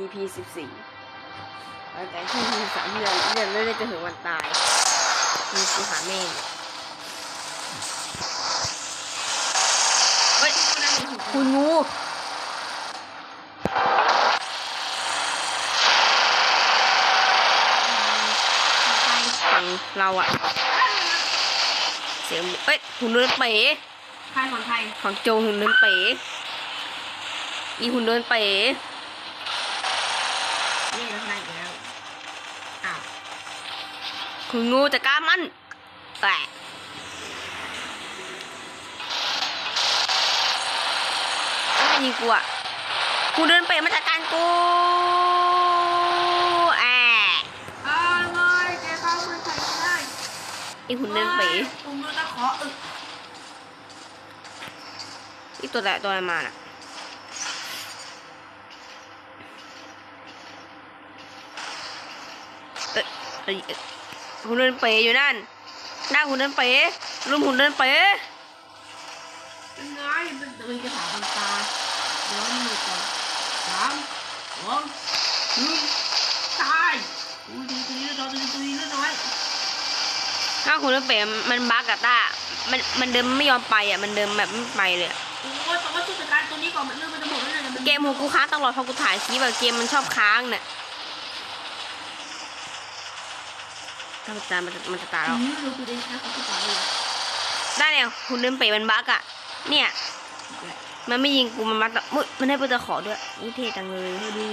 EP สิบสี่หลังจากที่ EP สามเดือนเดือนเรื่อยๆจะถึงวันตายมีกูหาแม่งเฮ้ยคุณงูฝั่งเราอะเสียงเอ้ยหุ่นเดินเป๋ใครของใครฝั่งโจหุ่นเดินเป๋อีหุ่นเดินเป๋ นี่เราชนะอีกแล้วอ้าว คุณงูจะกล้ามันแต่ยิงกูอะกูเดินไปมาจัดการกูแอะอ้าวเลยแกเข้ามันใส่ไม่ได้ไอ้หุ่นเดินไปผมรู้ตะขออึกอีตัวแต่ตัวอะไรมาน่ะเอ้ยเอ้ยเอ้ย หุ่นเดินไปอยู่นั่น หน้าหุ่นเดินไปรุมหุ่นเดินไปยังไงมันจะมีกระถางบนตาเดี๋ยวมันมีก่อนสามสองหนึ่งตายอุ้ยตัวนี้ตัวนี้ตัวนี้ตัวน้อยถ้าคุณเดินไปมันบั๊กอะต้ามันมันเดินไม่ยอมไปอะ มันเดินแบบไม่ไปเลยอะโอ้ยแต่ว่าจัดการตัวนี้ก่อนมันเรื่องมันจะหมดแล้วเนี่ยเกมของกูค้างตลอดพอกูถ่ายคลิปอะเกมมันชอบค้างเนี่ย ถ้ามันจะมันจะมันจะตายแล้วอืมดูกูได้ช้าเขาจะตายเลยได้เนี่ยคุณเดินไปมันบั๊กอะเนี่ย มันไม่ยิงกูมันมัดอะมึยมันให้ปืนตะขอด้วยนี่เท่จังเลยดูดู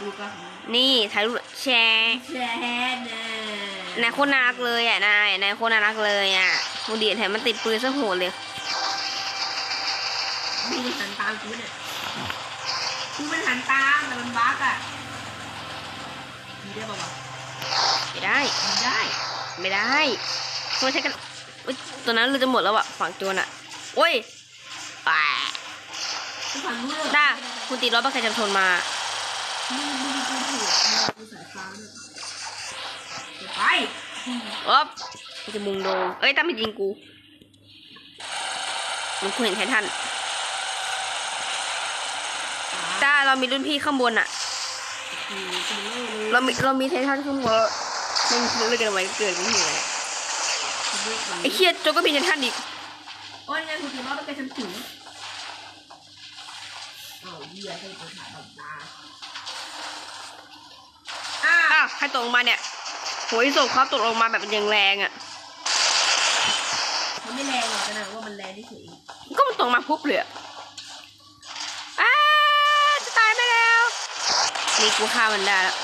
ดูกันนี่ถ่ายรูปแชร์แชร์นะนายโคตรน่ารักเลยอะนายนายโคตรน่ารักเลยอะกูเดียดแถมมันติดปืนซะโหดเลยมีหันตามกูเนี่ยกูมันหันตามแต่มันบั๊กอะมีได้ป่าวะ ไม่ได้มีได้ ไม่ได้ไม่ใช่กันอุ๊ยตัวนั้นเราจะหมดแล้วอะฝั่งโจรอะโอ้ยแปะกูฝันรู้เลยด้าคุณติดรถประกันจำชนมามึงมึงกูถูกมึงกูสายฟ้าเนี่ยเดี๋ยวไปอ๊อบมันจะมุงโดงเอ้ยตั้มมันยิงกูมันกูเห็นไททันด้าเรามีรุ่นพี่ข้างบนอะเรามีเรามีไททันข้างบน มันคือเรื่องกันไว้เกิดไม่เหนื่อยไอ้เคียโจก็มีไททันอีกโอ้ยไงกูถือว่าต้องไปฉันถึงอ้าวเหี้ยให้กูถ่ายแบบตาอ้าอ้าวใครตกลงมาเนี่ยโหยศพเขาตกลงมาแบบอย่างแรงอะมันไม่แรงหรอกนะว่ามันแรงที่สุดก็มันตกมาปุ๊บเลยอะอ้าจะตายไปแล้วนี่กูฆ่ามันได้แล้ว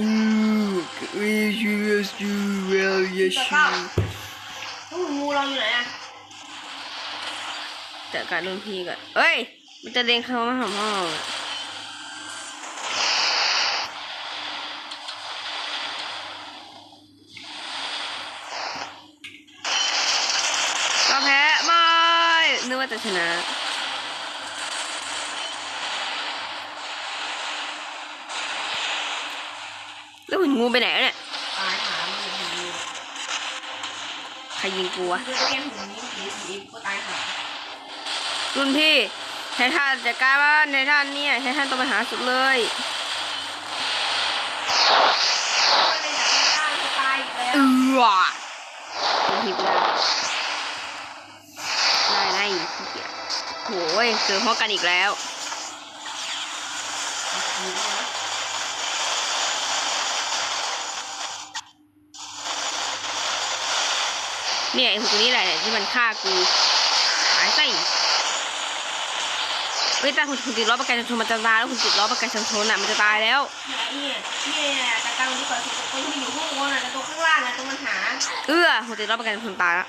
Ooh, yes, you will, yes, ต่ก็ you. พวกงูเราอยู่ไหนอะจัดการรุ่นพี่ก่อนเอ้ย มันจะเด้งเข้ามาหาห้องอะก็แพ้ไม่นึกว่าจะชนะ แล้วหุ่นงูไปไหนแล้วเนี่ยตายหามันอยู่ดีใครยิงกูวะคือเกมหุ่นนี้ผีผีก็ตายหารุ่นพี่ไททันจะกล้าบ้านไททันเนี่ยไททันต้องไปหาสุดเลยก็เลยอยากให้ได้จะตายอีกแล้วเอือเป็นฮิปแล้วได้ได้ขี้เกียจโหยเจอพ่อกันอีกแล้ว เนี่ยไอ้หุ่นนี้แหละที่มันฆ่ากูหายไส้เฮ้ยแต่หุ่นหุ่นติดล้อประกันชนมันจะตายแล้วหุ่นติดล้อประกันชนอะมันจะตายแล้วเนี่ยเนี่ยแต่กลางวันนี้ก่อนตัวที่อยู่ข้างบนอะแต่ตัวข้างล่างอะตัวมันหา เอื้อหุ่นติดล้อประกันชนตายแล้ว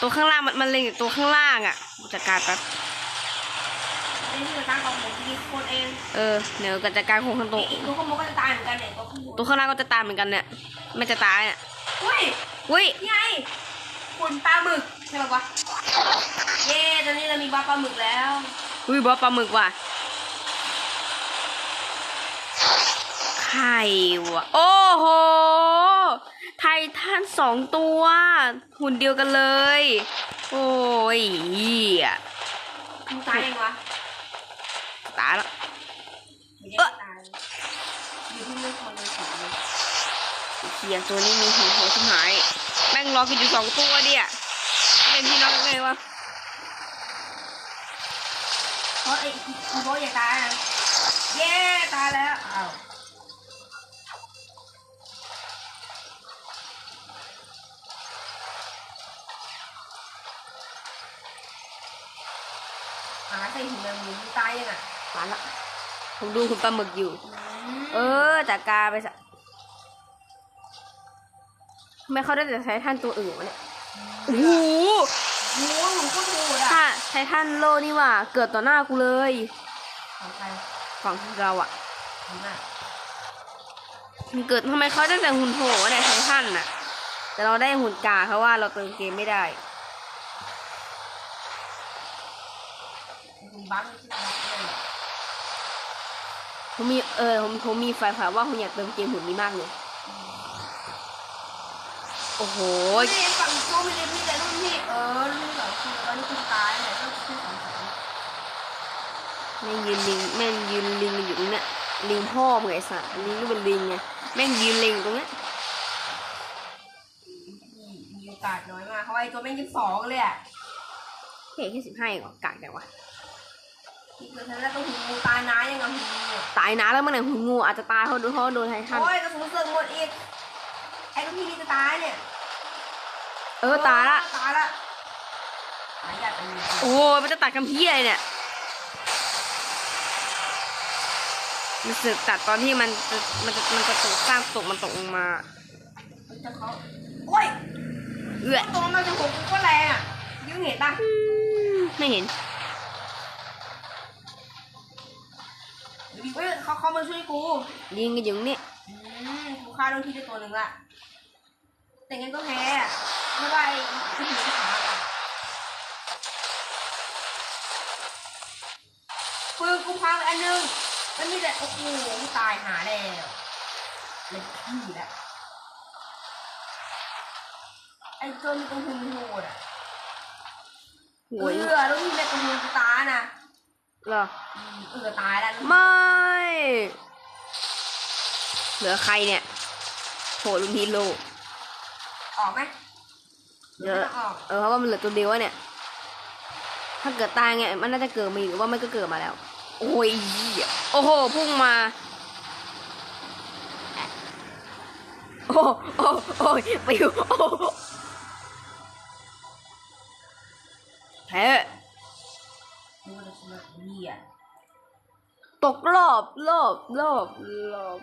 ตัวข้างล่างมันมันเล็งตัวข้างล่างอะจัดการแป๊บเป็นที่ตั้งของผมที่คนเองเออเดี๋ยวจัดการคงข้างตรงตัวขโมยก็จะตายเหมือนกันเนี่ยตัวข้างล่างก็จะตายเหมือนกันเนี่ยไม่จะตายเนี่ยอุ้ยอุ้ยนี่ไง คุณปลาหมึกใช่ป่าวะเย้ตอนนี้เรามีปลาปลาหมึกแล้ว อุ้ยบอสปลาหมึกว่ะไข่ว่ะ โอ้โห ไททันสองตัว หุ่นเดียวกันเลย โอ้ยเหี้ยมึงตายยังวะตายแล้ว ไม่ได้ตายอยู่ที่ไม่คนเลยสิเลยเขียตัวนี้มีหัวหัวชิบหาย แม่งรอกันอยู่สองตัวเดียเป็นพี่น้องกันไงวะเพราะไอ้อีโบอย่าตายนะเย้ตายแล้วอ้าวหาใส่หูแมงมุมตายยังอะมาละผมดูคุณปลาหมึกอยู่ เออจากกาไปสะ ทำไมเขาได้แต่ใช้ท่านตัวอื่นวะเนี่ยโอ้โหโอ้โหหนูก็ดูอะถ้าใช้ท่านโลนี่ว่า เกิดต่อหน้ากูเลยของใครฝั่งเราอะของน่ะมันเกิดทำไมเขาได้แต่หุ่นโหวะเนี่ยใช้ท่านน่ะแต่เราได้หุ่นกาเพราะว่าเราเติมเกมไม่ได้คุณบ้านไม่ใช่บ้านเลยผมมีเออผมผมมีไฟผ่าว่าผมอยากเติมเกมหุ่นนี้มากเลย โอ้โหโอ้ยฝั่งโจ้ไม่ได้พี่แต่รุ่นพี่เออรุ่นพี่สองคือแล้วนี่คุณตายเนี่ยก็คือสองสามแม่งยืนลิงแม่งยืนลิงอยู่ตรงเนี้ยลิงพ่อมึงไอ้สัสลิงก็เป็นลิงไงแม่งยืนลิงตรงเนี้ยมีโอกาสน้อยมากเพราะไอ้ตัวแม่งยี่สองเลยอะเฮ้ยแค่สิบห้าเองเหรอกากจังวะที่เกิดฉันแล้วต้องหูงูตายน้ายังไงหูงูตายนะแล้วเมันไหนหุ่นงูอาจจะตายเพราะโดนเพราะโดนไททันโอ้ยกระสุนเสือกหมดอีก ไอ้ลูกพี่นี่จะตายเนี่ยเออตายละตายละตายอยากเป็นโอ้ยมันจะตัดคำพี่อะไรเนี่ยมันสึกตัดตอนที่มันจะมันจะมันจะตกสร้างตกมันตกลงมาจะเขาโอ้ยเอื้อตัวมันจะหกก็แรงอะยุ่งเห็นปะไม่เห็นเฮ้ยเขาเขามาช่วยกูยิงกันอยู่นี่อืมกู ฆ่าลูกพี่ได้ตัวหนึ่งละแต่งั้นก็แพ้อะไม่ว่าไอ้ที่ถือขาอะปืนกูพังไปอันหนึงมันมีแต่โอ้โหกูตายหาแล้วเลยพี่แหละไอ้ตัวมีตัวหุ่นโหดอะโหเอยอแล้วพี่แม่ตัวหุ่นกูตายนะเหรออืมเออตายแล้วไม่ เหลือใครเนี่ย โหลุงฮีโร่ออกไหมเยอะไม่ต้องออกเออเพราะว่ามันเหลือตัวเดียวอะเนี่ย ถ้าเกิดตายไงมันน่าจะเกิดมาอีกหรือว่ามันก็เกิดมาแล้ว โอ้ยเหี้ยโอ้โหพุ่งมา โอ้โอ้โอ้ยไปอยู่โอ้แพ้ดูเลยสมัครเหี้ยตกรอบรอบรอบรอบ